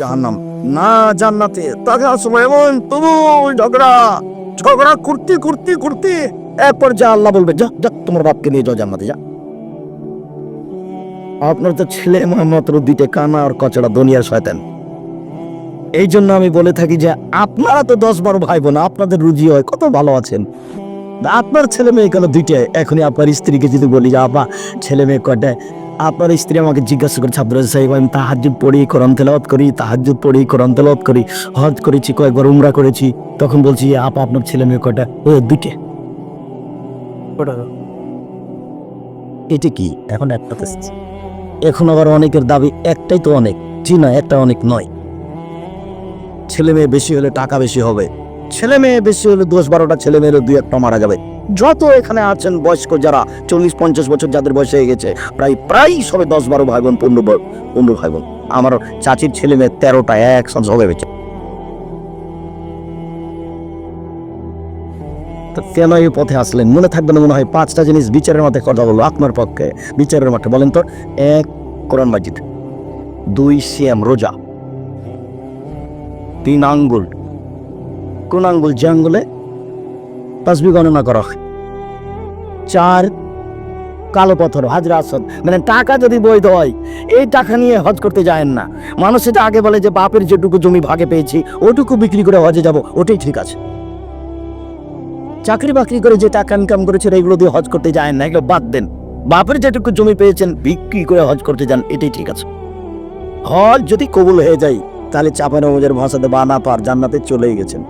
জাহান্নাম। না জান্নাতে। তাকে আসব এমন তুমুল ঝগড়া ঝগড়া করতে করতে করতে। এরপর যা আল্লাহ বলবে, যা যা, তোমার বাপকে নিয়ে যাও জান্নাতে, যা। আপনার তো ছেলে মাত্র দুইটা কানা আর কচড়া দুনিয়ার শয়তান। এই জন্য আমি বলে থাকি যে, আপনারা তো দশ বারো ভাই বোন, আপনাদের রুজি হয়, কত ভালো আছেন। আপনার ছেলে মেয়ে কেন দুইটায় এখনই আপনার স্ত্রীকে যদি বলি যে, আপা, ছেলে মেয়ে কয়টায়? আপনার স্ত্রী আমাকে জিজ্ঞাসা করে, ছাত্র সাহেব আমি তাহাজুদ পড়ি, কোরআন তেলাওয়াত করি তাহাজুদ পড়ি, কোরআন তেলাওয়াত করি, হজ করেছি, কয়েকবার উমরা করেছি। তখন বলছি আপা, আপনার ছেলে মেয়ে কয়টা ও দুইটে এটা কি? এখন একটা এখন আবার অনেকের দাবি, একটাই তো অনেক। জি না, একটা অনেক নয়। ছেলে মেয়ে বেশি হলে টাকা বেশি হবে। ছেলে মেয়ে বেশি হলে দশ বারোটা ছেলে মেয়েরও দুই একটা মারা যাবে। যত এখানে আছেন বয়স্ক যারা, চল্লিশ, পঞ্চাশ বছর যাদের বয়স হয়ে গেছে, প্রায় প্রায় সবে দশ, বারো ভাই বোন, পনেরো পনেরো ভাই বোন। আমার চাচির ছেলে মেয়ে তেরোটা একসাথে হবে বেঁচে কেন এই পথে আসলেন? মনে থাকবে না মনে হয় পাঁচটা জিনিস বিচারের মাঠে কথা বলব আপনার পক্ষে। বিচারের মাঠে বলেন তো, এক, কোরআন মাজিদ, দুই, সিয়াম, রোজা, তিন, আঙ্গুল কোন আঙ্গুল যে আঙ্গুলে তসবি গণনা করা হয়। চার কালো পাথর, হাজরা আসদ। মানে টাকা যদি বৈধ হয়, এই টাকা নিয়ে হজ করতে যায় না। মানুষ এটা আগে বলে যে, বাপের যেটুকু জমি ভাগে পেয়েছি, ওটুকু বিক্রি করে হজে যাব, ওটাই ঠিক আছে। চাকরি বাকরি করে যে টাকা ইনকাম করেছে এগুলো দিয়ে হজ করতে যায় না, এগুলো বাদ দেন। বাপের যেটুকু জমি পেয়েছেন, বিক্রি করে হজ করতে যান, এটাই ঠিক আছে। হজ যদি কবুল হয়ে যায়, তাহলে চাপানো মজের ভাষাতে বানা পার জান্নাতে চলেই গেছেন।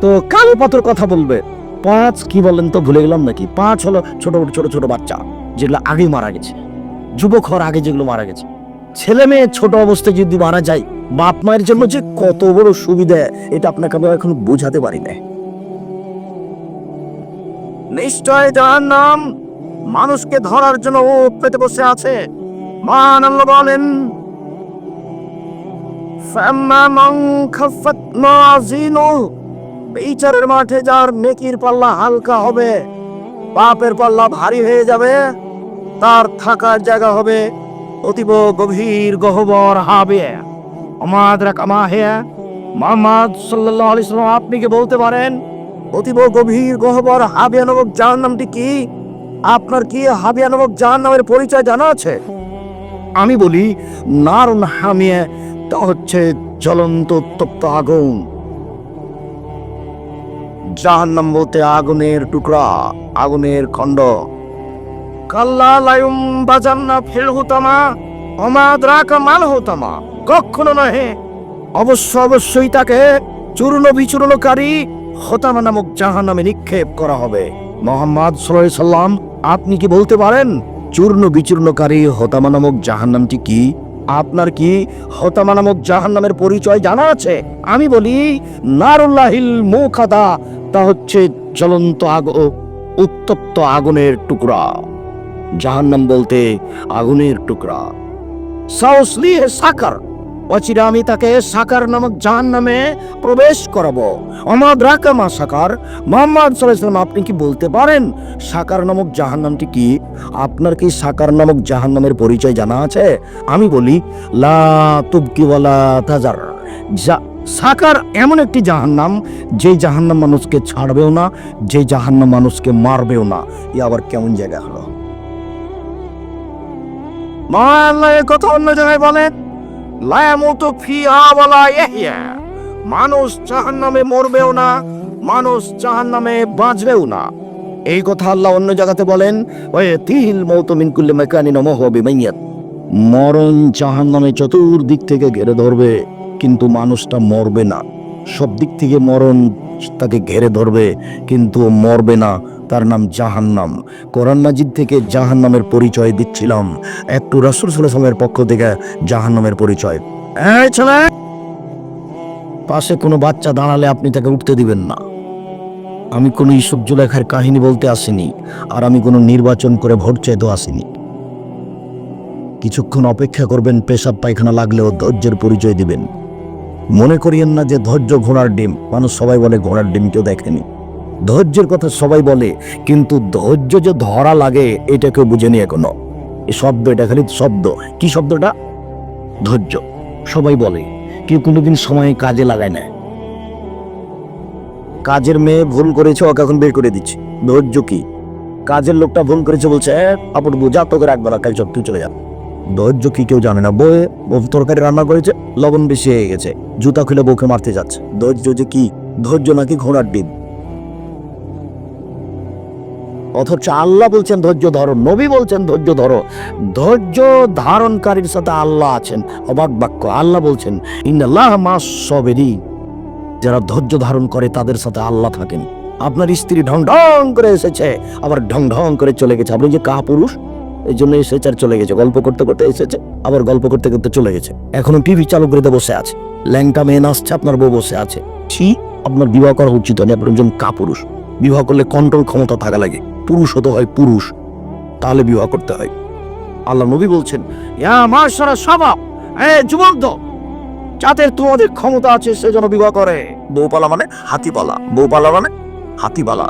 তো কালো পাথর কথা বলবে পাঁচ কি বলেন তো ভুলে গেলাম নাকি পাঁচ হলো ছোট ছোট ছোট বাচ্চা যেগুলো আগেই মারা গেছে যুবক হওয়ার আগে যেগুলো মারা গেছে ছেলে মেয়ে ছোট অবস্থায় যদি মারা যায় বাপ মায়ের জন্য যে কত বড় সুবিধা এটা আপনাকে আমি এখন বোঝাতে পারি না নিশ্চয় যার নাম মানুষকে ধরার জন্য ও পেতে বসে আছে মান আল্লাহ বলেন فَأَمَّا مَنْ خَفَّتْ مَوَازِينُهُ বিচারের মাঠে যার নেকির পাল্লা হালকা হবে, পাপের পাল্লা ভারী হয়ে যাবে, তার থাকার জায়গা হবে অতীব গভীর গহ্বর হাবে আমাদের কামা হে মোহাম্মদ সাল্লাল্লাহু আলাইহি সাল্লাম, আপনি কি বলতে পারেন, অতীব গভীর গহ্বর হাবিয়া নামক জাহান নামটি কি? আপনার কি হাবিয়া নামক জাহান নামের পরিচয় জানা আছে? আমি বলি, নারুন হামিয়ে, তা হচ্ছে জ্বলন্ত উত্তপ্ত আগুন। জাহান্নাম বলতে আগুনের টুকরা, আগুনের খণ্ড। কাল্লা লায়ুম বাজান্না ফেল হতামা অমাদ্রাকা মাল হতামা কখনো নহে। অবশ্য অবশ্যই তাকে চূর্ণ বিচূর্ণকারী হতামা নামক জাহান্নামে নিক্ষেপ করা হবে। মোহাম্মদ সাল্লাম, আপনি কি বলতে পারেন, চূর্ণ বিচূর্ণকারী হতামা নামক জাহান্নামটি কি? আপনার কি হতামা নামক জাহান্নামের পরিচয় জানা আছে? আমি বলি, নারুল্লাহিল মুখাদা তা হচ্ছে জ্বলন্ত আগ উত্তপ্ত আগুনের টুকরা, জাহান্নাম বলতে আগুনের টুকরা। সাউসলি সাকার, অচিরা আমি তাকে সাকার নামক জাহান্নামে প্রবেশ করাবো। অমাদ রাকামা সাকার, মোহাম্মদ সাল্লাম আপনি কি বলতে পারেন সাকার নামক জাহান্নামটি কি? আপনার কি সাকার নামক জাহান্নামের পরিচয় জানা আছে? আমি বলি, লা তুবকি ওয়ালা তাজার, যা- সাকার এমন একটি জাহান্নাম যে জাহান্নাম মানুষকে ছাড়বেও না যে জাহান্নাম মানুষকে মারবেও না। এ আবার কেমন জায়গা হলো? মহাল্লাহ এ কথা অন্য জায়গায় বলেন, লায়ামুতু ফিহা ওয়ালা ইয়াহইয়া। মানুষ জাহান্নামে মরবেও না, মানুষ জাহান্নামে বাঁচবেও না। এই কথা আল্লাহ অন্য জায়গাতে বলেন, ওয়ে তিল মৌত মিন কুল্লি মাকানিন ওয়া হুয়া মরণ জাহান্নামে চতুর্দিক থেকে ঘেরে ধরবে। কিন্তু মানুষটা মরবে না। সব দিক থেকে মরণ তাকে ঘেরে ধরবে, কিন্তু মরবে না। তার নাম জাহান্নাম। কোরআন মাজিদ থেকে জাহান্নামের পরিচয় দিচ্ছিলাম। একটু রাসূল আলাইহি পক্ষ থেকে জাহান্নামের পরিচয়। ছেলে! পাশে কোনো বাচ্চা দাঁড়ালে আপনি তাকে উঠতে দিবেন না। আমি কোনো ইসুফ জুলেখার কাহিনী বলতে আসিনি, আর আমি কোনো নির্বাচন করে ভোট চাইতেও আসিনি। কিছুক্ষণ অপেক্ষা করবেন, পেশাব পায়খানা লাগলেও ধৈর্যের পরিচয় দিবেন। মনে করিয়েন না যে ধৈর্য ঘোড়ার ডিম। মানুষ সবাই বলে ঘোড়ার ডিম কেউ দেখেনি। ধৈর্যের কথা সবাই বলে কিন্তু ধৈর্য যে ধরা লাগে এটা কেউ বুঝেনি এখনও। এই শব্দ এটা খালি শব্দ। কি শব্দটা? ধৈর্য। সবাই বলে কেউ কোনোদিন সময় কাজে লাগায় না। কাজের মেয়ে ভুল করেছে ওকে এখন বের করে দিচ্ছি। ধৈর্য কি? কাজের লোকটা ভুল করেছে বলছে "এ, আপন বুঝা তোকে রাখবে না কাজ তুই চলে যা। ধৈর্য কি কেউ জানে না। বউ তরকারি রান্না করেছে, লবণ বেশি হয়ে গেছে। জুতা খুলে বউকে মারতে যাচ্ছে। ধৈর্য যে কি? ধৈর্য নাকি ঘোড়ার ডিম? অথচ আল্লাহ বলছেন, ধৈর্য ধরো। নবী বলছেন, ধৈর্য ধরো। ধৈর্য ধারণকারীর সাথে আল্লাহ আছেন। অবাক বাক্য। আল্লাহ বলছেন, ইন্নাল্লাহ মাস সবেরই যারা ধৈর্য ধারণ করে, তাদের সাথে আল্লাহ থাকেন। আপনার স্ত্রী ঢং ঢং করে এসেছে, আবার ঢং ঢং করে চলে গেছে। আপনি যে কা পুরুষ এই জন্য এসেছে আর চলে গেছে। গল্প করতে করতে এসেছে আবার গল্প করতে করতে চলে গেছে। এখনও টিভি চালু করে বসে আছে। ল্যাংটা মেয়ে নাচছে আপনার বউ বসে আছে। ছি আপনার বিবাহ করা উচিত হয়নি আপনার একজন কা পুরুষ বিবাহ করলে কন্ট্রোল ক্ষমতা থাকা লাগে। পুরুষ হতে হয় পুরুষ। তাহলে বিবাহ করতে হয়। আল্লাহ নবী বলছেন সবাব এ যুবক দল, যাদের তোমাদের ক্ষমতা আছে সে যেন বিবাহ করে। বউপালা মানে হাতিপালা। বউপালা মানে হাতিপালা।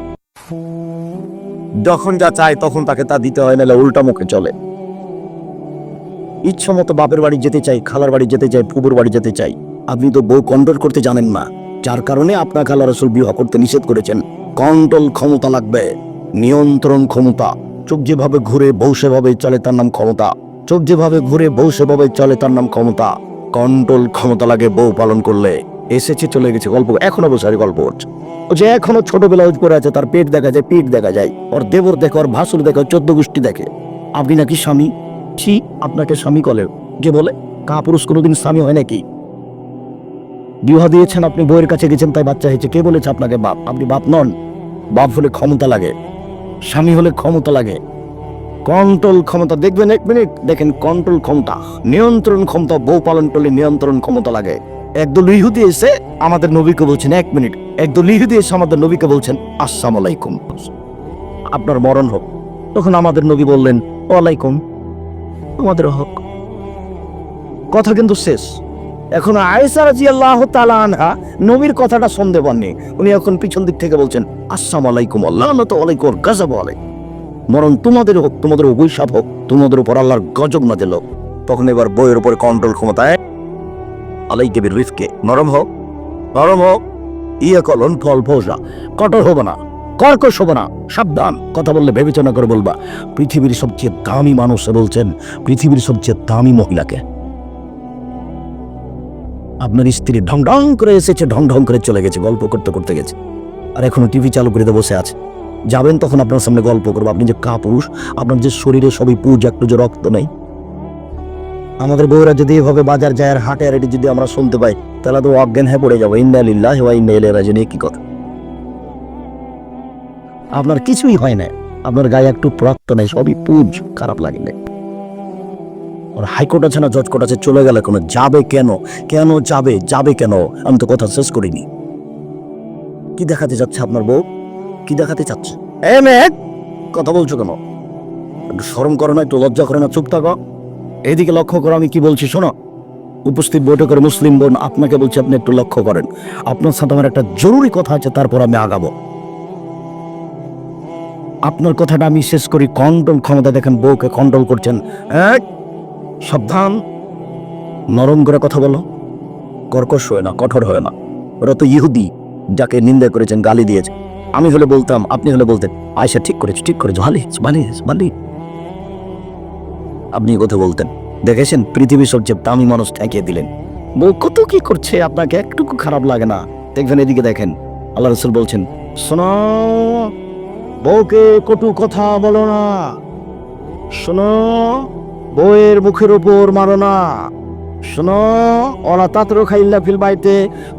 যখন যা চায় তখন তাকে তা দিতে হয়, নাহলে উল্টা মুখে চলে। ইচ্ছা মতো বাপের বাড়ি যেতে চাই, খালার বাড়ি যেতে চাই, ফুবুর বাড়ি যেতে চাই। আপনি তো বউ কন্ট্রোল করতে জানেন না। যার কারণে আপনার খালা রসুল বিবাহ করতে নিষেধ করেছেন। কন্ট্রোল ক্ষমতা লাগবে। নিয়ন্ত্রণ ক্ষমতা। চোখ যেভাবে ঘুরে বউ সেভাবে চলে, তার নাম ক্ষমতা। চোখ যেভাবে ঘুরে বউ সেভাবে চলে, তার নাম ক্ষমতা। কন্ট্রোল ক্ষমতা লাগে বউ পালন করলে। এসেছে, চলে গেছে, গল্প এখনও বসে আছে, গল্প হচ্ছে ও যে এখনও ছোটবেলা করে আছে, তার পেট দেখা যায়, পিঠ দেখা যায়। ওর দেবর দেখে, ওর ভাসুর দেখে চোদ্দ গোষ্ঠী দেখে। আপনি নাকি স্বামী? ছি, আপনাকে স্বামী কলে। যে বলে কা পুরুষ কোনোদিন স্বামী হয় নাকি? বিবাহ দিয়েছেন, আপনি বইয়ের কাছে গেছেন, তাই বাচ্চা হয়েছে। কে বলেছে আপনাকে বাপ? আপনি বাপ নন। বাপ হলে ক্ষমতা লাগে। স্বামী হলে ক্ষমতা লাগে। কন্ট্রোল ক্ষমতা, দেখবেন এক মিনিট, দেখেন কন্ট্রোল ক্ষমতা। নিয়ন্ত্রণ ক্ষমতা, বউ পালন করলে নিয়ন্ত্রণ ক্ষমতা লাগে। একদল ইহুদি এসে আমাদের নবীকে বলছেন, এক মিনিট, একদল ইহুদি এসে আমাদের নবীকে বলছেন, আসসালাম আলাইকুম। আপনার মরণ হোক। তখন আমাদের নবী বললেন, ওয়ালাইকুম আমাদের হক। কথা কিন্তু শেষ। এখন আয়েসা রাজি আল্লাহ আনহা নবীর কথাটা সন্দেহ পাননি। উনি এখন পিছন দিক থেকে বলছেন, আসসালাম আলাইকুম আল্লাহ তো আলাইকুম গাজাব আলাইকুম। বরং তোমাদের হোক, তোমাদের অভিশাপ হোক, তোমাদের উপর আল্লাহর গজব না দিল তখন এবার বইয়ের উপর কন্ট্রোল ক্ষমতায় আলাই কেবির রিফকে নরম হোক নরম হোক ইয়ে কলন ফল ফোসা কঠোর হবে না, কর্কশ হবে না, সাবধান। কথা বললে বিবেচনা করে বলবা, পৃথিবীর সবচেয়ে দামি মানুষ বলছেন, পৃথিবীর সবচেয়ে দামি মহিলাকে। আপনার স্ত্রী ঢং ঢং করে এসেছে, ঢং ঢং করে চলে গেছে, গল্প করতে করতে গেছে। আর এখনও টিভি চালু করে বসে আছে। যাবেন তখন আপনার সামনে গল্প করব। আপনি যে কা পুরুষ আপনার যে শরীরে সবই পুজ, একটু যে রক্ত নেই। আমাদের বউরা যদি এভাবে বাজার যায় আর হাটে আর এটি যদি আমরা শুনতে পাই, তাহলে তো অজ্ঞান হয়ে পড়ে যাব। ইন্দালিল্লাহ ওয়া ইলাইহি রাজিউন। কি কথা? আপনার কিছুই হয় না আপনার গায়ে একটু রক্ত নেই, সবই পুজ, খারাপ লাগে না ওর হাইকোর্ট আছে না, জজ কোর্ট আছে, চলে গেলে কোনো যাবে কেন? কেন যাবে? যাবে কেন? আমি তো কথা শেষ করিনি। কি দেখাতে চাচ্ছে আপনার বউ? কি দেখাতে চাচ্ছে? এ মেয়ে, কথা বলছো কেন? একটু শরম করো না, একটু লজ্জা করে না, চুপ থাকো। এদিকে লক্ষ্য করো, আমি কি বলছি, শোনো। উপস্থিত বৈঠকের মুসলিম বোন, আপনাকে বলছি, আপনি একটু লক্ষ্য করেন। আপনার সাথে আমার একটা জরুরি কথা আছে, তারপর আমি আগাবো। আপনার কথাটা আমি শেষ করি কন্ট্রোল ক্ষমতা দেখেন, বউকে কন্ট্রোল করছেন। এক সাবধান। নরম করে কথা বলো। কর্কশ হয় না, কঠোর হয় না। ওরা তো ইহুদি, যাকে নিন্দা করেছেন, গালি দিয়েছে। আমি হলে বলতাম, আপনি হলে বলতেন, আয়সা ঠিক করেছে ঠিক করেছে, ভালি ভালি ভালি আপনি কথা বলতেন। দেখেছেন? পৃথিবীর সবচেয়ে দামি মানুষ ঠেকিয়ে দিলেন। বউ, কত কি করছে? আপনাকে একটুকু খারাপ লাগে না। দেখবেন এদিকে দেখেন। আল্লাহ রসুল বলছেন, শোনো, বউকে কটু কথা বলো না। শোনো, বউয়ের মুখের উপর মারো না। শোনো, ওরা তাতরো খাইল্লা ফিল বাড়িতে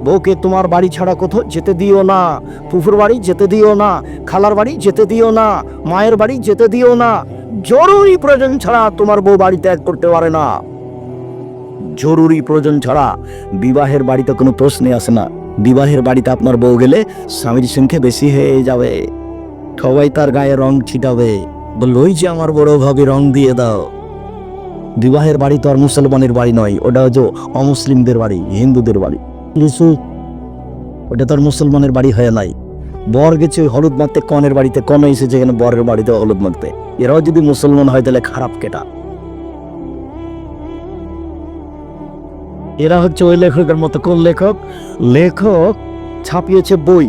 বউকে তোমার বাড়ি ছাড়া কোথাও যেতে দিও না। ফুফুর বাড়ি যেতে দিও না। খালার বাড়ি যেতে দিও না। মায়ের বাড়ি যেতে দিও না। জরুরি প্রয়োজন ছাড়া তোমার বউ বাড়ি ত্যাগ করতে পারে না। জরুরি প্রয়োজন ছাড়া বিবাহের বাড়িতে কোনো প্রশ্নে আসে না। বিবাহের বাড়িতে আপনার বউ গেলে স্বামীর সংখ্যা বেশি হয়ে যাবে। সবাই তার গায়ে রং ছিটাবে। বলল, ওই যে আমার বড় ভাবে রং দিয়ে দাও। বিবাহের বাড়ি তো আর মুসলমানের বাড়ি নয়, ওটা হচ্ছে অমুসলিমদের বাড়ি, হিন্দুদের বাড়ি। ওটা তো আর মুসলমানের বাড়ি হয়ে নাই। বর গেছে ওই হলুদ মাখতে কনের বাড়িতে কন এসেছে এখানে বরের বাড়িতে হলুদ মাখতে এরাও যদি মুসলমান হয় তাহলে খারাপ কেটা। এরা হচ্ছে ওই লেখকের মতো, কোন লেখক? লেখক ছাপিয়েছে বই,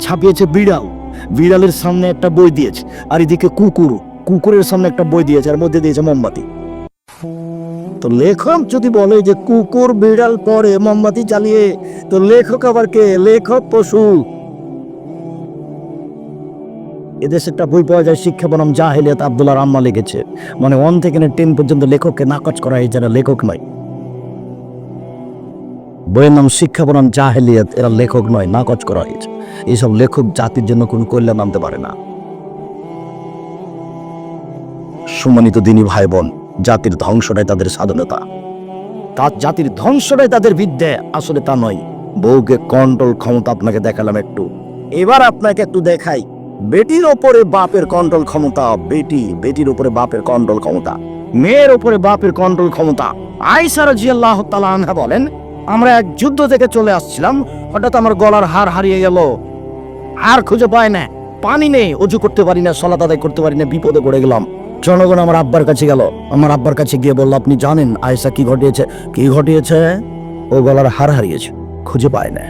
ছাপিয়েছে বিড়াল। বিড়ালের সামনে একটা বই দিয়েছে, আর এদিকে কুকুর, কুকুরের সামনে একটা বই দিয়েছে, আর মধ্যে দিয়েছে মোমবাতি। তো লেখক যদি বলে যে কুকুর, বিড়াল পরে, মোমবাতি জ্বালিয়ে, তো লেখক আবার কে? লেখক পশু। এদেশে একটা বই পাওয়া যায়, শিক্ষা বনাম জাহেলিয়াত আব্দুল্লাহ রাম্মা লিখেছে। মানে ওয়ান থেকে টেন পর্যন্ত লেখককে নাকচ করা হয়, যারা লেখক নয়। বইয়ের নাম শিক্ষা বনাম জাহেলিয়াত, এরা লেখক নয়, নাকচ করা হয়েছে। এইসব লেখক জাতির জন্য কোনো কল্যাণ আনতে পারে না। সম্মানিত দিনী ভাই বোন জাতির ধ্বংসটাই তাদের স্বাধীনতা। তার জাতির ধ্বংসটাই তাদের বিদ্যে, আসলে তা নয়। বউকে কন্ট্রোল ক্ষমতা আপনাকে দেখালাম একটু। এবার আপনাকে একটু দেখাই। বেটির ওপরে বাপের কন্ট্রোল ক্ষমতা, বেটি, বেটির উপরে বাপের কন্ট্রোল ক্ষমতা, মেয়ের উপরে বাপের কন্ট্রোল ক্ষমতা। আইসা রাজিয়াল্লাহ তাআলা আনহা বলেন, আমরা এক যুদ্ধ থেকে চলে আসছিলাম, হঠাৎ আমার গলার হার হারিয়ে গেল। আর খুঁজে পায় না, পানি নেই, অজু করতে পারি না, সলাত আদায় করতে পারি না, বিপদে পড়ে গেলাম। জনগণ আমার আব্বার কাছে গেল। আমার আব্বার কাছে গিয়ে বলল, আপনি জানেন আয়েশা কি ঘটিয়েছে? কি ঘটিয়েছে? ও গলার হার হারিয়েছে, খুঁজে পায় না,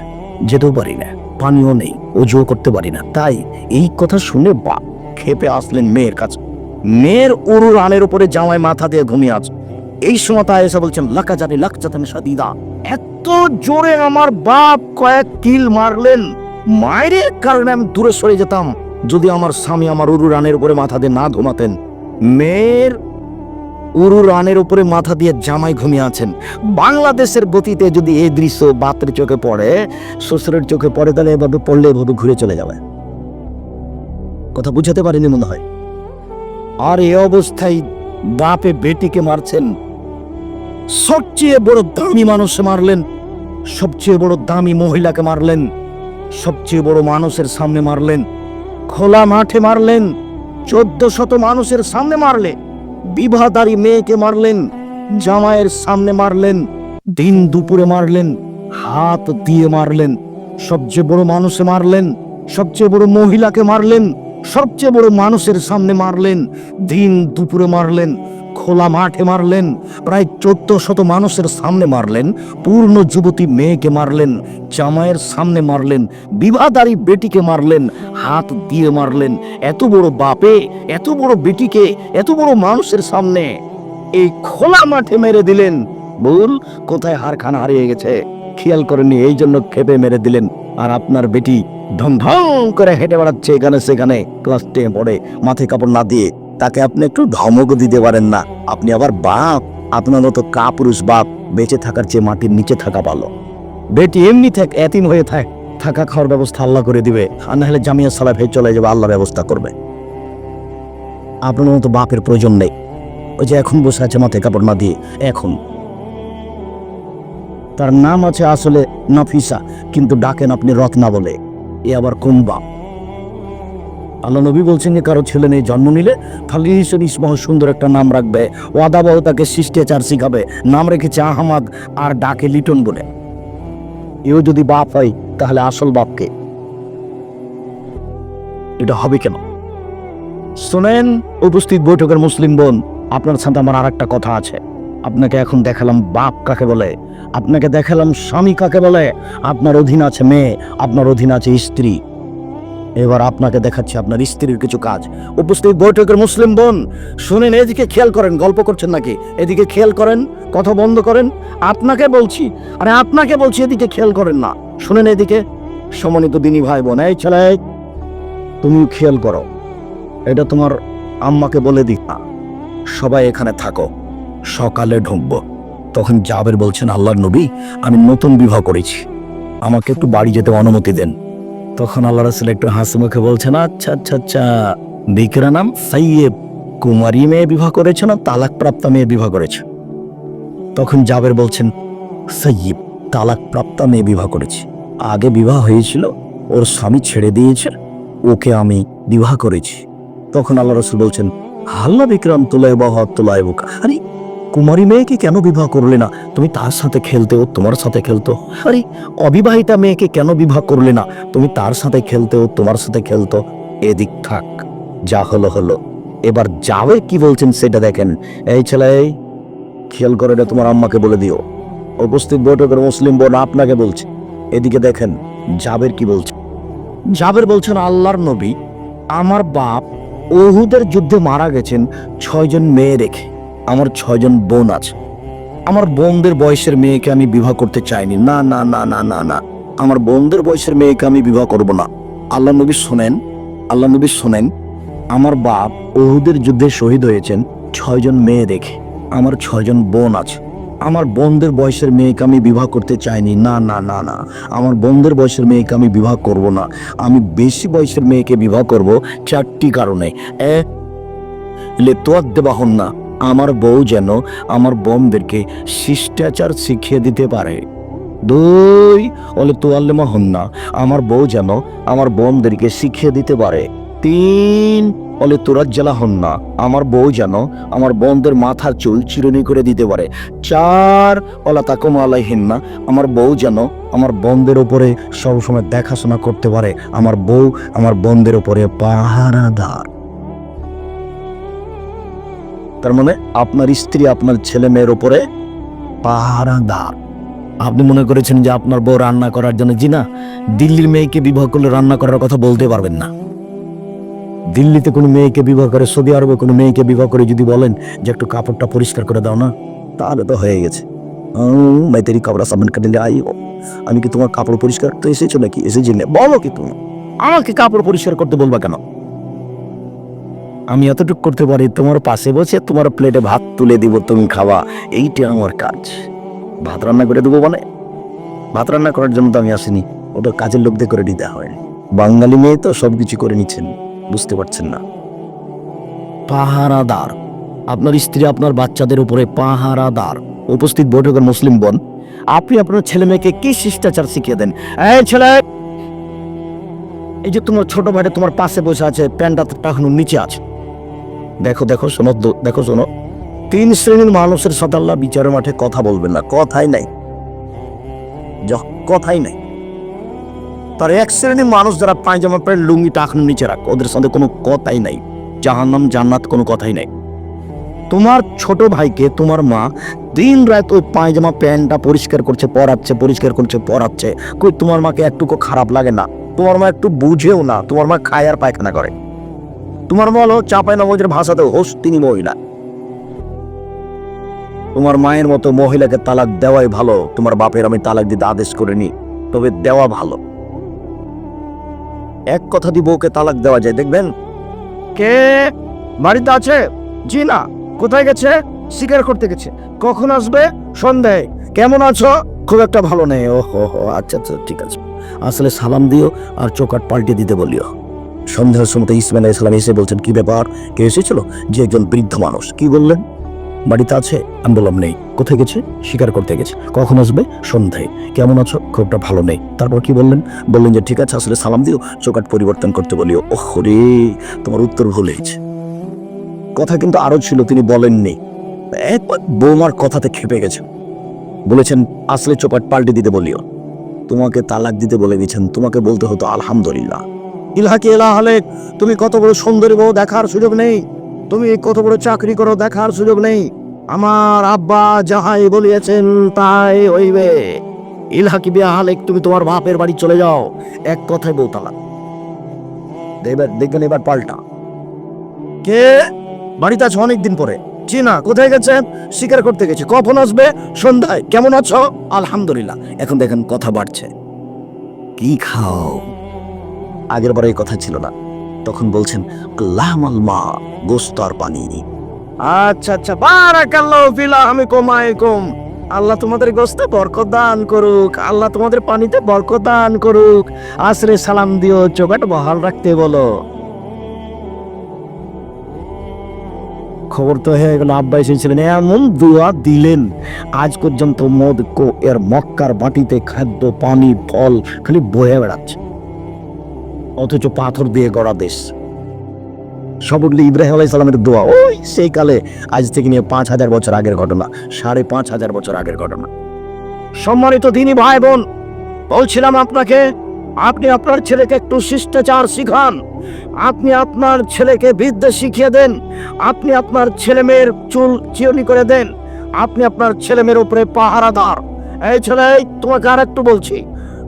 যেতেও পারি না। পানিও নেই অজুও করতে পারি না। তাই এই কথা শুনে বাপ খেপে আসলেন মেয়ের কাছে। মেয়ের উরু রানের উপরে জামায় মাথা দিয়ে ঘুমিয়ে আছে। এই সময় তা এসে বলছেন লাকা জানি লাখ চাতানি সাদিদা, এত জোরে আমার বাপ কয়েক কিল মারলেন। মায়ের কারণে আমি দূরে সরে যেতাম। যদি আমার স্বামী আমার উরু রানের উপরে মাথা দিয়ে না ঘুমাতেন, মেয়ের উরু রানের উপরে মাথা দিয়ে জামাই ঘুমিয়ে আছেন। বাংলাদেশের গতিতে যদি এই দৃশ্য বাতের চোখে পড়ে, শ্বশুরের চোখে পড়ে, তাহলে এভাবে পড়লে এভাবে ঘুরে চলে যাবে। কথা বুঝাতে পারিনি মনে হয়। আর এ অবস্থায় বাপে বেটিকে মারছেন। সবচেয়ে বড় দামি মানুষ মারলেন। সবচেয়ে বড় দামি মহিলাকে মারলেন। সবচেয়ে বড় মানুষের সামনে মারলেন। খোলা মাঠে মারলেন। চোদ্দ শত মানুষের সামনে মারলে। বিবাহদারী মেয়েকে মারলেন, জামাইয়ের সামনে মারলেন, দিন দুপুরে মারলেন, হাত দিয়ে মারলেন, সবচেয়ে বড় মানুষে মারলেন, সবচেয়ে বড় মহিলাকে মারলেন, সবচেয়ে বড় মানুষের সামনে মারলেন, দিন দুপুরে মারলেন খোলা মাঠে মারলেন, প্রায় চোদ্দ শত মানুষের সামনে মারলেন, পূর্ণ যুবতী মেয়েকে মারলেন, জামাইয়ের সামনে মারলেন, বিবাহদারী বেটিকে মারলেন, হাত দিয়ে মারলেন। এত বড় বাপে, এত বড় বেটিকে, এত বড় মানুষের সামনে এই খোলা মাঠে মেরে দিলেন। ভুল, কোথায় হারখানা হারিয়ে গেছে? খেয়াল করেননি, এই জন্য খেপে মেরে দিলেন। আর আপনার বেটি ঢং করে হেঁটে বেড়াচ্ছে এখানে সেখানে, ক্লাস টেনে পড়ে মাথায় কাপড় না দিয়ে। তাকে আপনি একটু ধমকও দিতে পারেন না। আপনি আবার বাপ, আপনার মতো কাপুরুষ বাপ, বেঁচে থাকার চেয়ে মাটির নিচে থাকা ভালো। বেটি এমনি থাক, এতিম হয়ে থাক, থাকা খাওয়ার ব্যবস্থা আল্লাহ করে দিবে, আর না হলে জামিয়া সালাফ হয়ে চলে যাবে আল্লাহ ব্যবস্থা করবে। আপনার মতো বাপের প্রয়োজন নেই। ওই যে এখন বসে আছে মাথায় কাপড় না দিয়ে, এখন। তার নাম আছে আসলে নফিসা, কিন্তু ডাকেন আপনি রত্না বলে। এ আবার কোন বাপ? আল্লাহ নবী বলছেন যে, কারও ছেলে নেই, জন্ম নিলে খালি হিসেবে ইসমহ সুন্দর একটা নাম রাখবে। ওয়াদাবাহ তাকে শিষ্টাচার শিখাবে। নাম রেখেছে আহমাদ আর ডাকে লিটন বলে। এও যদি বাপ হয়, তাহলে আসল বাপকে। এটা হবে কেন? শোনেন, উপস্থিত বৈঠকের মুসলিম বোন, আপনার সাথে আমার আর একটা কথা আছে। আপনাকে এখন দেখালাম বাপ কাকে বলে। আপনাকে দেখালাম স্বামী কাকে বলে। আপনার অধীন আছে মেয়ে, আপনার অধীন আছে স্ত্রী। এবার আপনাকে দেখাচ্ছি আপনার স্ত্রীর কিছু কাজ। উপস্থিত বৈঠকের মুসলিম বোন, শুনেন, এদিকে খেয়াল করেন, গল্প করছেন নাকি? এদিকে খেয়াল করেন, কথা বন্ধ করেন। আপনাকে বলছি, আরে আপনাকে বলছি, এদিকে খেয়াল করেন না। শুনেন এদিকে, সমন্বিত দিনী ভাই বোন এই ছেলে তুমি খেয়াল করো। এটা তোমার আম্মাকে বলে দি না। সবাই এখানে থাকো, সকালে ঢুকবো। তখন জাবের বলছেন, আল্লাহর নবী, আমি নতুন বিবাহ করেছি। আমাকে একটু বাড়ি যেতে অনুমতি দেন। তখন আল্লাহ রাসুল একটু হাসি মুখে বলছেন আচ্ছা আচ্ছা আচ্ছা বিকরা নাম সাইয়েব, কুমারী মেয়ে বিবাহ করেছে না তালাক প্রাপ্তা মেয়ে বিবাহ করেছে? তখন জাবের বলছেন, সাইয়েব তালাক প্রাপ্তা মেয়ে বিবাহ করেছি। আগে বিবাহ হয়েছিল, ওর স্বামী ছেড়ে দিয়েছে, ওকে আমি বিবাহ করেছি। তখন আল্লাহ রসুল বলছেন, হাল্লা বিক্রম তোলায় বাহ তোলায় বোকা আরে কুমারী মেয়েকে কেন বিবাহ করলে না? তুমি তার সাথে খেলতে ও তোমার সাথে খেলতো। আরে, অবিবাহিতা মেয়েকে কেন বিবাহ করলে না? তুমি তার সাথে খেলতে ও তোমার সাথে খেলতো। এদিক থাক, যা হলো হলো। এবার যাবে কি বলছেন সেটা দেখেন। এই ছেলে খেয়াল করে এটা তোমার আম্মাকে বলে দিও। উপস্থিত বৈঠকের মুসলিম বোন আপনাকে বলছে। এদিকে দেখেন, জাবের কি বলছে? জাবের বলছেন, আল্লাহর নবী আমার বাপ ওহুদের যুদ্ধে মারা গেছেন ছয়জন মেয়ে রেখে। আমার ছয়জন বোন আছে। আমার বোনদের বয়সের মেয়েকে আমি বিবাহ করতে চাইনি। না না না না না না। আমার বোনদের বয়সের মেয়েকে আমি বিবাহ করব না। আল্লাহ নবী শোনেন, আল্লাহ নবী শোনেন, আমার বাপ ওহুদের যুদ্ধে শহীদ হয়েছেন, ছয়জন মেয়ে দেখে। আমার ছয়জন বোন আছে। আমার বোনদের বয়সের মেয়েকে আমি বিবাহ করতে চাইনি। না না না না। আমার বোনদের বয়সের মেয়েকে আমি বিবাহ করব না। আমি বেশি বয়সের মেয়েকে বিবাহ করব চারটি কারণে। এ, লে তোয়াক দেবা হন না আমার বউ যেন আমার বোনদেরকে শিষ্টাচার শিখিয়ে দিতে পারে। দুই বলে তোয়াল্লেমা হন না, আমার বউ যেন আমার বোনদেরকে শিখিয়ে দিতে পারে। তিন বলে তোরাজ্জালা হন না, আমার বউ যেন আমার বোনদের মাথার চুল চিরুনি করে দিতে পারে। চার ওলা তাকুম আলাইহিন না, আমার বউ যেন আমার বোনদের উপরে সবসময় দেখাশোনা করতে পারে। আমার বউ আমার বোনদের উপরে পাহারাদার। তার মানে আপনার স্ত্রী আপনার ছেলে মেয়ের উপরে পাহারাদার আপনি মনে করেছেন যে আপনার বউ রান্না করার জন্য জি না দিল্লির মেয়েকে বিবাহ করলে রান্না করার কথা বলতে পারবেন না দিল্লিতে কোনো মেয়েকে বিবাহ করে সৌদি আরবে কোনো মেয়েকে বিবাহ করে যদি বলেন যে একটু কাপড়টা পরিষ্কার করে দাও না তাহলে তো হয়ে গেছে मैं तेरी कपड़ा साबन करने लिए आई हो আমি কি তোমার কাপড় পরিষ্কার করতে এসেছো নাকি এসেছি না বলো কি তুমি আমাকে কাপড় পরিষ্কার করতে বলবা কেন আমি এতটুকু করতে পারি, তোমার পাশে বসে তোমার প্লেটে ভাত তুলে দিব, তুমি খাওয়া এইটা আমার কাজ। ভাত রান্না করে দেবো মানে ভাত রান্না করার জন্য তো আমি আসিনি। ওটা কাজের লোকদের করে নিতে হয়। বাঙালি মেয়ে তো সব কিছু করে নিচ্ছেন, বুঝতে পারছেন না। পাহারাদার। আপনার স্ত্রী আপনার বাচ্চাদের উপরে পাহারাদার। উপস্থিত বৈঠকের মুসলিম বোন, আপনি আপনার ছেলে মেয়েকে কি শিষ্টাচার শিখিয়ে দেন? এই ছেলে! এই যে তোমার ছোট ভাইটা তোমার পাশে বসে আছে, প্যান্টটা টাকানো নিচে আছে। দেখো দেখো, শোনো দেখো, শোনো। তিন শ্রেণির মানুষের সাথে আল্লাহ বিচারের মাঠে কথা বলবেন না। কথাই নাই। কথাই নাই। তার এক শ্রেণির মানুষ যারা পায়জামা পরে লুঙ্গি টাকানো নিচে রাখ, ওদের সাথে কোনো কথাই নাই। জাহান্নাম, জান্নাত কোনো কথাই নাই। তোমার ছোট ভাইকে, তোমার মা দিন রাত ওই পায়জামা প্যান্টটা পরিষ্কার করছে, পরাচ্ছে, পরিষ্কার করছে, পরাচ্ছে। কই, তোমার মাকে একটুকু খারাপ লাগে না। তোমার মা একটু বুঝেও না। তোমার মা খায় আর পায়খানা করে। তোমার হলো চাপাই নবজের ভাষাতে হোস, তিনি মহিলা। তোমার মায়ের মতো মহিলাকে তালাক দেওয়াই ভালো, তোমার বাপের আমি তালাক দিতে আদেশ করিনি, তবে দেওয়া ভালো। এক কথা দিয়ে বউকে তালাক দেওয়া যায়, দেখবেন? কে? বাড়িতে আছে? জি না। কোথায় গেছে? শিকার করতে গেছে। কখন আসবে? সন্ধ্যায়। কেমন আছো? খুব একটা ভালো নেই। ও হো হো আচ্ছা আচ্ছা ঠিক আছে। আসলে সালাম দিও আর চোকাট পাল্টে দিতে বলিও। সন্ধ্যার সময় ইসমাইল ইসলাম এসে বলছেন, কি ব্যাপার? কে এসেছিল? যে একজন বৃদ্ধ মানুষ। কি বললেন? বাড়িতে আছে আমি বললাম নেই। কোথায় গেছে? শিকার করতে গেছে। কখন আসবে? সন্ধ্যায়। কেমন আছো? খুবটা ভালো নেই। তারপর কি বললেন? বললেন যে, ঠিক আছে, আসলে সালাম দিও চোকাট পরিবর্তন করতে বলিও। ওহ রে তোমার উত্তর ভুল হয়েছে। কথা কিন্তু আরও ছিল, তিনি বলেননি। বৌমার কথাতে খেপে গেছে। বলেছেন, আসলে চোপাট পাল্টে দিতে বলিও। তোমাকে তালাক দিতে বলে দিয়েছেন। তোমাকে বলতে হতো, আলহামদুলিল্লাহ। ইলাহাকে এলা হলে তুমি কত বড় সুন্দরী বউ দেখার সুযোগ নেই। তুমি কত বড় চাকরি করো দেখার সুযোগ নেই। আমার আব্বা যাহাই বলিয়াছেন, তাই হইবে। ইলহাকি বিয়া হালে তুমি তোমার বাপের বাড়ি চলে যাও। এক কথায় বউ তালাক। এবার, দেখবেন এবার পাল্টা। কে? বাড়িতে আছে অনেকদিন পরে। চিনা কোথায় গেছেন? শিকার করতে গেছে। কখন আসবে? সন্ধ্যায়। কেমন আছো? আলহামদুলিল্লাহ। এখন দেখেন, কথা বাড়ছে। কি খাও? আগের বারে কথা ছিল না। তখন বলছেন আল্লাহ মা গোস্ত আর পানি আচ্ছা আচ্ছা বারাকাল্লাহু ফিলাহমিকুম আলাইকুম। আল্লাহ তোমাদের গোস্তে বরকত দান করুক, আল্লাহ তোমাদের পানিতে বরকত দান করুক। আসরে সালাম দিও চোখাট বহাল রাখতে বলো। খবর তো হয়ে গেল আব্বা এসেছিলেন এমন দোয়া দিলেন, আজ পর্যন্ত মদ কো এর মক্কার বাটিতে খাদ্য, পানি, ফল খালি বয়ে বেড়াচ্ছে। অথচ পাথর দিয়ে গড়া দেশ। সব সবগুলি ইব্রাহিম আলাই সালামের দোয়া। ওই সেই কালে আজ থেকে নিয়ে পাঁচ হাজার বছর আগের ঘটনা, সাড়ে পাঁচ হাজার বছর আগের ঘটনা। সম্মানিত দিনী ভাই বোন বলছিলাম আপনাকে, আপনি আপনার ছেলেকে একটু শিষ্টাচার শিখান। আপনি আপনার ছেলেকে বিদ্যা শিখিয়ে দেন, আপনি আপনার ছেলে মেয়ের চুল চিরনি করে দেন, আপনি আপনার ছেলে মেয়ের উপরে পাহারাদার। এই ছেলে তোমাকে আর একটু বলছি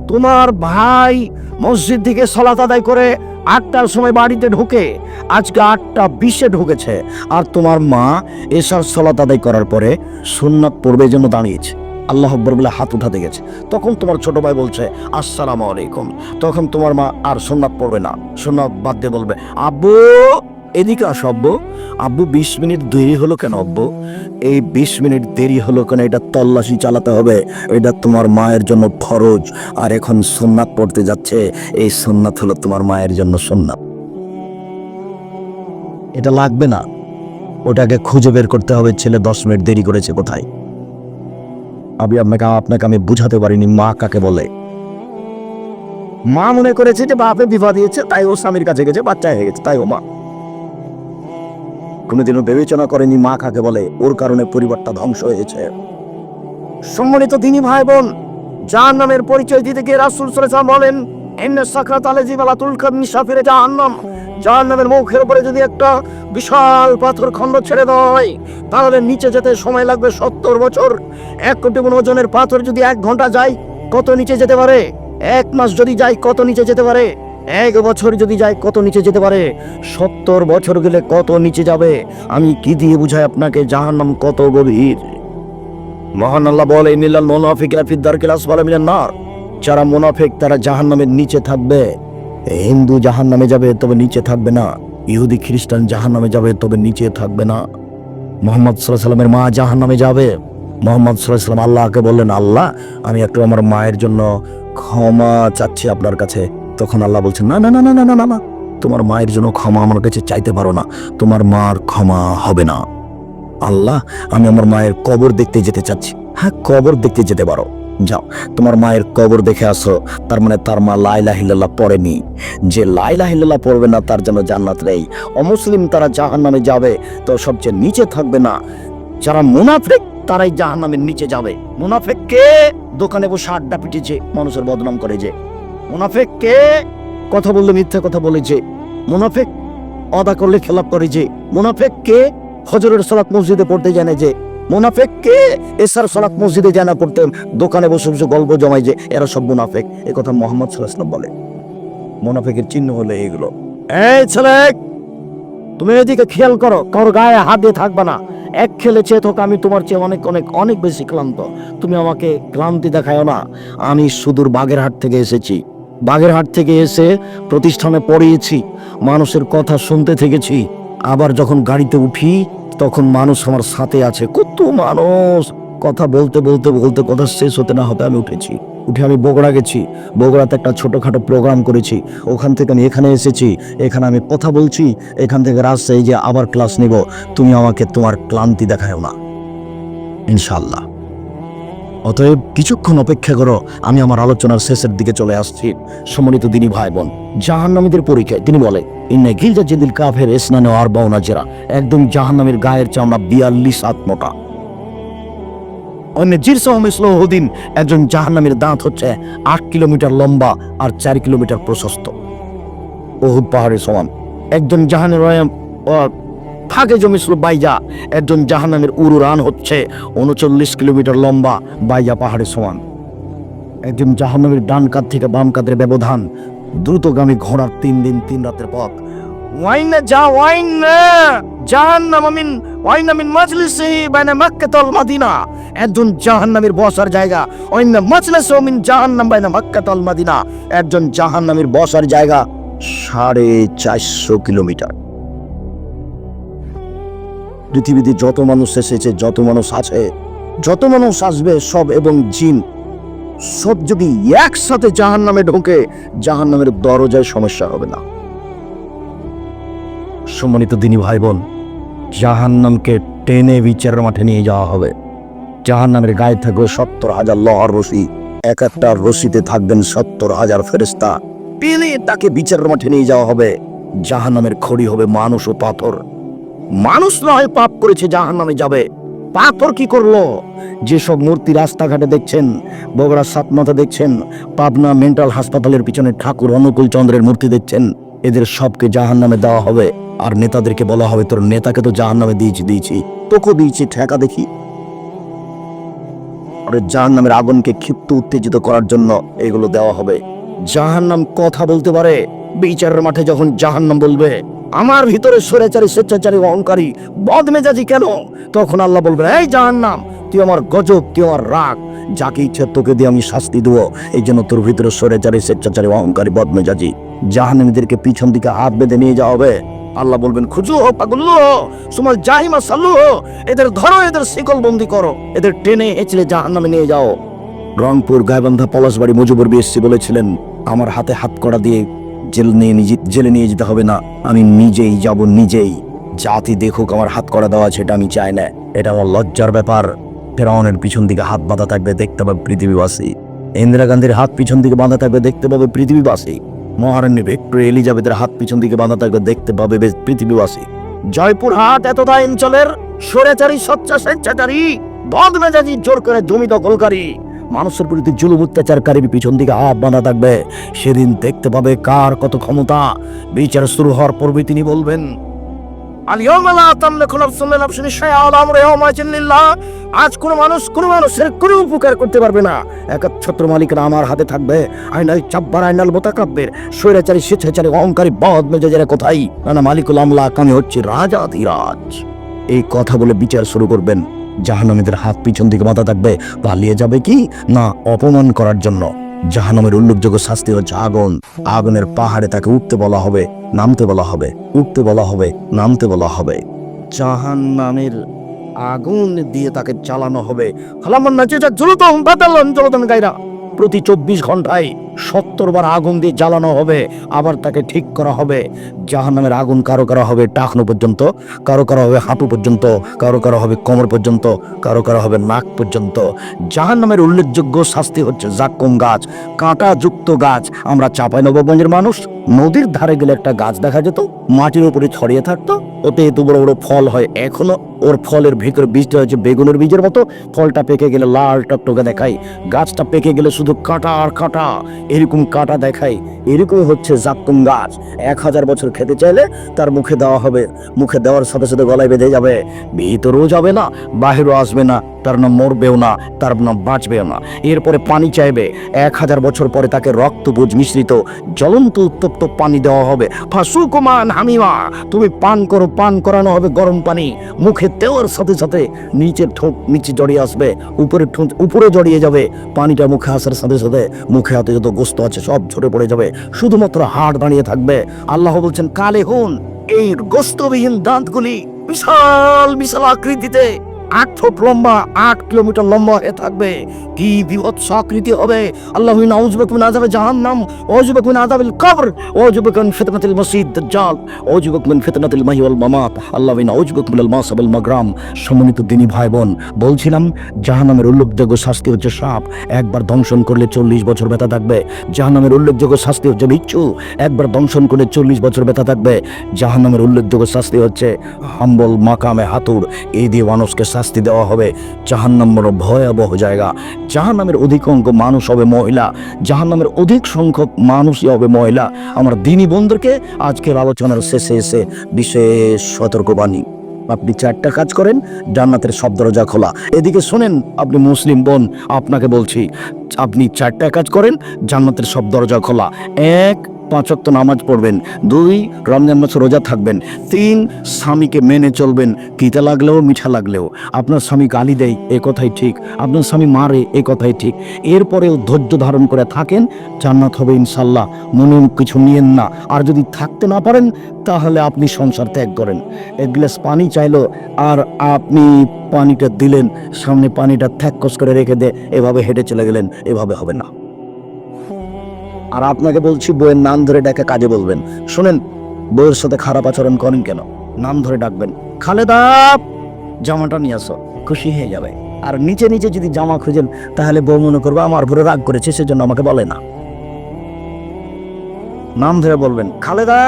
তোমার ভাই মসজিদ থেকে সলাত আদায় করে আটটার সময় বাড়িতে ঢোকে। আজকে আটটা বিশে ঢুকেছে। আর তোমার মা এসার সলাত আদায় করার পরে সুন্নাত পড়বে জন্য দাঁড়িয়েছে। আল্লাহ বলে হাত উঠাতে গেছে। তখন তোমার ছোট ভাই বলছে, আসসালামু আলাইকুম। তখন তোমার মা আর সোননাথ পড়বে না। সোননাথ বাদ দিয়ে বলবে, আব্বু এদিকে আস আব্বু। আব্বু বিশ মিনিট দেরি হলো কেন আব্বু? এই বিশ মিনিট দেরি হলো কেন? এটা তল্লাশি চালাতে হবে। এটা তোমার মায়ের জন্য ফরজ। আর এখন সোননাথ পড়তে যাচ্ছে। এই সোননাথ হলো তোমার মায়ের জন্য সোননাথ এটা লাগবে না। ওটাকে খুঁজে বের করতে হবে। ছেলে দশ মিনিট দেরি করেছে কোথায়? আমি আপনাকে আপনাকে আমি বুঝাতে পারিনি। মা কাকে বলে? মা মনে করেছে যে বাপে বিবাহ দিয়েছে, তাই ও স্বামীর কাছে গেছে, বাচ্চা হয়ে গেছে, তাই ও মা। কোনোদিনও বিবেচনা করেনি মা কাকে বলে। ওর কারণে পরিবারটা ধ্বংস হয়েছে। সম্মানিত দিনী ভাই বোন যার নামের পরিচয় দিতে গিয়ে রাসুল সাল্লাল্লাহু বলেন এন্নে সাকরাত আলাজি বালা তুলকান নিসাফিরে জাহান্নাম। যার নামের মুখের উপরে যদি একটা বিশাল পাথর খণ্ড ছেড়ে দেয়, তাহলে নিচে যেতে সময় লাগবে সত্তর বছর। এক কোটি গুণ ওজনের পাথর যদি এক ঘণ্টা যায়, কত নিচে যেতে পারে? এক মাস যদি যায়, কত নিচে যেতে পারে? এক বছর যদি যায় কত নিচে যেতে পারে? সত্তর বছর গেলে কত নিচে যাবে? আমি কি দিয়ে বুঝাই আপনাকে? জাহান্নাম কত গভীর। মহান আল্লাহ বলে নিলাল মোনাফিক ফিদ্দার ক্লাস বলে মিলেন না যারা মোনাফিক, তারা জাহান্নামের নিচে থাকবে। হিন্দু জাহান্নামে যাবে, তবে নিচে থাকবে না। ইহুদি, খ্রিস্টান জাহান্নামে যাবে, তবে নিচে থাকবে না। মোহাম্মদ সাল্লামের মা জাহান্নামে যাবে। মোহাম্মদ সাল্লাম আল্লাহকে বললেন, আল্লাহ, আমি একটু আমার মায়ের জন্য ক্ষমা চাচ্ছি আপনার কাছে। তখন আল্লাহ বলছেন, না না না না না না না না। তোমার মায়ের জন্য ক্ষমা আমার কাছে চাইতে পারো না। তোমার মার ক্ষমা হবে না। আল্লাহ, আমি আমার মায়ের কবর দেখতে যেতে চাচ্ছি। হ্যাঁ কবর দেখতে যেতে পারো। যাও, তোমার মায়ের কবর দেখে আসো। তার মানে তার মা লাইলা হিল্লাল্লাহ পড়েনি। যে লাইলা হিল্লাল্লাহ পড়বে না, তার জন্য জান্নাত নেই। অমুসলিম তারা জাহান নামে যাবে, তো সবচেয়ে নিচে থাকবে না। যারা মুনাফেক, তারাই জাহান নামের নিচে যাবে। মুনাফেক কে দোকানে বসে আড্ডা পিটেছে মানুষের বদনাম করে যে। মুনাফেক কে? কথা বললে মিথ্যা কথা বলে যে, মুনাফেক অদা করলে খেলাপ করে যে, মুনাফেক কে? হজরের সালাত মসজিদে পড়তে জানে যে, মুনাফেক কে? এসার সালাত মসজিদে জানা পড়তে দোকানে বসে বসে গল্প জমায় যে, এরা সব মুনাফেক। এ কথা মোহাম্মদ সাল্লাহ বলে। মুনাফেকের চিহ্ন হলো এগুলো এই ছেলে, তুমি এদিকে খেয়াল করো, কারোর গায়ে হাত দিয়ে থাকবে না। এক খেলে চেয়ে থাক, আমি তোমার চেয়ে অনেক অনেক অনেক বেশি ক্লান্ত। তুমি আমাকে ক্লান্তি দেখায় না। আমি সুদূর বাগেরহাট থেকে এসেছি। বাগেরহাট থেকে এসে প্রতিষ্ঠানে পড়িয়েছি। মানুষের কথা শুনতে থেকেছি। আবার যখন গাড়িতে উঠি, তখন মানুষ আমার সাথে আছে। কত মানুষ! কথা বলতে বলতে বলতে কথা শেষ হতে না হতে আমি উঠেছি। উঠে আমি বগুড়া গেছি। বগুড়াতে একটা ছোটোখাটো প্রোগ্রাম করেছি। ওখান থেকে আমি এখানে এসেছি। এখানে আমি কথা বলছি। এখান থেকে রাজশাহী যে আবার ক্লাস নিব। তুমি আমাকে তোমার ক্লান্তি দেখাও না। ইনশাল্লাহ অতএব কিছুক্ষণ অপেক্ষা করো, আমি আমার আলোচনার শেষের দিকে চলে আসছি। সম্মানিত দিনী ভাই বোন জাহান্নামীদের পরীক্ষায় তিনি বলে, ইন্নে গিলজা জিদিল কাফের এসনানে আর বাউনা জেরা, একদম জাহান্নামের গায়ের চামড়া বিয়াল্লিশ হাত মোটা। অন্য জিরসহমিসল হদিন একজন জাহান্নামের দাঁত হচ্ছে আট কিলোমিটার লম্বা আর চার কিলোমিটার প্রশস্ত। বহুত পাহাড়ের সমান। একজন জাহানের ফাঁকে জমিছিল বাইজা। একজন জাহান্নামের উড়ুরান হচ্ছে, উনচল্লিশ কিলোমিটার লম্বা বাইজা পাহাড়ের সমান। একজন জাহান্নামের ডান কাত থেকে বাম কাতের ব্যবধান দ্রুতগামী ঘোড়ার তিন দিন, তিন রাতের পথ। মিন মিন মাদিনা। একজন জায়গা জাহান্নাম একজন বসার জায়গা সাড়ে চারশো কিলোমিটার। পৃথিবীতে যত মানুষ এসেছে, যত মানুষ আছে, যত মানুষ আসবে, সব এবং জিন, সব যদি একসাথে জাহান নামে ঢোকে জাহান নামের দরজায় সমস্যা হবে না। সম্মানিত দিনী ভাই বোন জাহান নামকে টেনে বিচারের মাঠে নিয়ে যাওয়া হবে। জাহান নামের গায়ে থাকবে সত্তর হাজার লহর রশি। এক একটা রশিতে থাকবেন সত্তর হাজার ফেরেস্তা পেলে তাকে বিচারের মাঠে নিয়ে যাওয়া হবে। জাহান নামের খড়ি হবে মানুষ ও পাথর। মানুষ নয়, পাপ করেছে জাহান নামে যাবে। পাথর কি করল? যেসব মূর্তি রাস্তাঘাটে দেখছেন বগুড়া সাত মাথা দেখছেন, পাবনা মেন্টাল হাসপাতালের পিছনে ঠাকুর অনুকূল চন্দ্রের মূর্তি দেখছেন, এদের সবকে জাহান নামে দেওয়া হবে। আর নেতাদেরকে বলা হবে, তোর নেতাকে তো জাহান নামে দিয়েছি দিয়েছি। তোকে দিয়েছি ঠেকা দেখি। তারপরে জাহান নামের আগুনকে ক্ষিপ্ত, উত্তেজিত করার জন্য এগুলো দেওয়া হবে। জাহান নাম কথা বলতে পারে, বিচারের মাঠে যখন জাহান নাম বলবে আমার ভিতরে সরেচারি, স্বেচ্ছাচারী অহংকারী বদমেজাজি কেন? তখন আল্লাহ বলবেন, এই জাহান নাম তুই আমার গজব, তুই আমার রাগ, যাকে ইচ্ছে তোকে দিয়ে আমি শাস্তি দেবো, এই জন্য তোর ভিতরে সরেচারি, স্বেচ্ছাচারী অহংকারী বদমেজাজি। জাহান্নামীদেরকে পিছন দিকে হাত বেঁধে নিয়ে যাওয়া হবে। আল্লাহ বলবেন, খুঁজু হো পাগল্লু হো সুমাল জাহিমা সাল্লু হো এদের ধরো, এদের শিকল বন্দি করো, এদের টেনে এচলে জাহান্নামে নিয়ে যাও। রংপুর গায়বান্ধা পলাশবাড়ি মুজিবুর বিএসসি বলেছিলেন, আমার হাতে হাত করা দিয়ে জেল নিয়ে নিজে জেলে নিয়ে যেতে হবে না। আমি নিজেই যাব, নিজেই। জাতি দেখুক আমার হাত করা দেওয়া এটা আমি চাই না। এটা আমার লজ্জার ব্যাপার। ফেরাউনের পিছন দিকে হাত বাঁধা থাকবে, দেখতে পাবে পৃথিবীবাসী। ইন্দিরা গান্ধীর হাত পিছন দিকে বাঁধা থাকবে, দেখতে পাবে পৃথিবীবাসী। মহারানী ভিক্টোরিয়া এলিজাবেথের হাত পিছন দিকে বাঁধা থাকবে, দেখতে পাবে বেশ পৃথিবীবাসী। জয়পুর হাট এতটা অঞ্চলের সরেচারী সচ্চা স্বেচ্ছাচারী বদমেজাজি, জোর করে জমি দখলকারী মানুষের প্রতি জুলুম, অত্যাচারকারীর পিছন দিকে হাত বাঁধা থাকবে। সেদিন দেখতে পাবে কার কত ক্ষমতা। বিচার শুরু হওয়ার পূর্বে তিনি বলবেন আজ কোনো মানুষ, কোনো মানুষের কোনো উপকার করতে পারবে না। একচ্ছত্র মালিকেরা আমার হাতে থাকবে। আইনাল চাব্বার, আইনাল মোতাকাব্বের। স্বৈরাচারী, স্বেচ্ছাচারী, অহংকারী বদ মেজাজেরা কোথায়? না মালিকুল আমলাক আমি হচ্ছে রাজাধিরাজ এই কথা বলে বিচার শুরু করবেন। জাহান্নামীদের হাত পিছন দিকে মাথা থাকবে, পালিয়ে যাবে কি? না, অপমান করার জন্য। জাহান্নামের উল্লেখযোগ্য শাস্তি হচ্ছে আগুন। আগুনের পাহাড়ে তাকে উঠতে বলা হবে, নামতে বলা হবে, উঠতে বলা হবে, নামতে বলা হবে। জাহান্নামের আগুন দিয়ে তাকে চালানো হবে। খালামান নাচে যা জুলুতম বাদালন জলতন গাইরা। প্রতি চব্বিশ ঘন্টায় সত্তর বার আগুন দিয়ে জ্বালানো হবে, আবার তাকে ঠিক করা হবে। জাহান্নামের আগুন কারও কারও হবে টাকনো পর্যন্ত, কারও কারও হবে হাঁটু পর্যন্ত, কারও কারও হবে কোমর পর্যন্ত, কারও কারও হবে নাক পর্যন্ত। জাহান্নামের উল্লেখযোগ্য শাস্তি হচ্ছে জাক্কুম গাছ কাঁটা যুক্ত গাছ। আমরা চাপাই নবগঞ্জের মানুষ, নদীর ধারে গেলে একটা গাছ দেখা যেত, মাটির উপরে ছড়িয়ে থাকতো, ওতে এত বড় বড় ফল হয় এখনও, ওর ফলের ভিতরে বীজটা হচ্ছে বেগুনের বীজের মতো, ফলটা পেকে গেলে লাল টকটকে দেখায়। গাছটা পেকে গেলে শুধু কাঁটা আর কাঁটা এরকম কাঁটা দেখায়, এরকমই হচ্ছে জাক্কুম গাছ। এক হাজার বছর খেতে চাইলে তার মুখে দেওয়া হবে। মুখে দেওয়ার সাথে সাথে গলায় বেঁধে যাবে। ভিতরেও যাবে না, বাহিরও আসবে না, তার নাম মরবেও না, তার নাম বাঁচবেও না। এরপরে পানি চাইবে। এক হাজার বছর পরে তাকে রক্তপুজ মিশ্রিত, জ্বলন্ত, উত্তপ্ত পানি দেওয়া হবে। ফাসুকুমান হামিমা তুমি পান করো, পান করানো হবে গরম পানি। মুখে দেওয়ার সাথে সাথে নিচের ঠোঁট নিচে জড়িয়ে আসবে উপরে ঠোঁট উপরে জড়িয়ে যাবে। পানিটা মুখে আসার সাথে সাথে মুখে হাতে যত গোস্ত আছে, সব ঝরে পড়ে যাবে। শুধুমাত্র হাড় দাঁড়িয়ে থাকবে। আল্লাহ বলছেন কালে হুন এই গোস্তবিহীন দাঁতগুলি বিশাল বিশাল আকৃতিতে আট ফুট লম্বা, আট কিলোমিটার লম্বা হয়ে থাকবে। কি বিভৎস আকৃতি হবে? আল্লাহ নাউজুবাক মিন আযাবে জাহান্নাম ওয়াজুবাক মিন আযাবিল কবর ওয়াজুবাক মিন ফিতনাতিল মাসিদ দাজ্জাল ওয়াজুবাক মিন ফিতনাতিল মাহি ওয়াল মামাত। আল্লাহ নাউজুবাক মিনাল মাসাবিল মাগরাম। সম্মানিত দিনী ভাই বোন বলছিলাম, জাহান্নামের উল্লেখযোগ্য শাস্তি হচ্ছে সাপ। একবার দংশন করলে চল্লিশ বছর ব্যথা থাকবে। জাহান্নামের উল্লেখযোগ্য শাস্তি হচ্ছে বিচ্ছু। একবার দংশন করলে চল্লিশ বছর ব্যথা থাকবে। জাহান্নামের উল্লেখযোগ্য শাস্তি হচ্ছে হাম্বল মাকামে হাতুর। এই দিয়ে মানুষকে শাস্তি দেওয়া হবে। জাহান্নাম বড় ভয়াবহ জায়গা। জাহান্নামের অধিকাংশ মানুষ হবে মহিলা। জাহান্নামের অধিক সংখ্যক মানুষই হবে মহিলা। আমার দিনী বন্ধুকে আজকের আলোচনার শেষে এসে বিশেষ সতর্কবাণী। আপনি চারটা কাজ করেন, জান্নাতের সব দরজা খোলা। এদিকে শোনেন, আপনি মুসলিম বোন, আপনাকে বলছি, আপনি চারটা কাজ করেন, জান্নাতের সব দরজা খোলা। এক পাঁচ ওয়াক্ত নামাজ পড়বেন। দুই, রমজান মাস রোজা থাকবেন। তিন, স্বামীকে মেনে চলবেন। কিতা লাগলেও, মিঠা লাগলেও। আপনার স্বামী গালি দেয়, এ কথাই ঠিক। আপনার স্বামী মারে, এ কথাই ঠিক। এরপরেও ধৈর্য ধারণ করে থাকেন, জান্নাত হবে ইনশাল্লাহ মনে কিছু নিয়েন না। আর যদি থাকতে না পারেন, তাহলে আপনি সংসার ত্যাগ করেন। এক গ্লাস পানি চাইলো, আর আপনি পানিটা দিলেন। সামনে পানিটা থ্যাকস করে রেখে দে এভাবে হেঁটে চলে গেলেন। এভাবে হবে না। আর আপনাকে বলছি বইয়ের নাম ধরে ডাকে কাজে বলবেন। শুনেন বইয়ের সাথে খারাপ আচরণ করেন কেন? নাম ধরে ডাকবেন। খালেদা, জামাটা নিয়ে আসো, খুশি হয়ে যাবে। আর নিচে নিচে যদি জামা খুঁজেন, তাহলে বউ মনে করবে আমার উপরে রাগ করেছে, সেজন্য আমাকে বলে না। নাম ধরে বলবেন, খালেদা,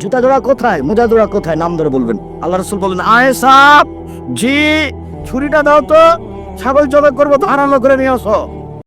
জুতা জোড়া কোথায়? মোজা জোড়া কোথায়? নাম ধরে বলবেন। আল্লাহ রসুল বললেন আয় সাপ জি, ছুরিটা দাও তো, ছাগল জবে করব ধারালো করে নিয়ে আসো।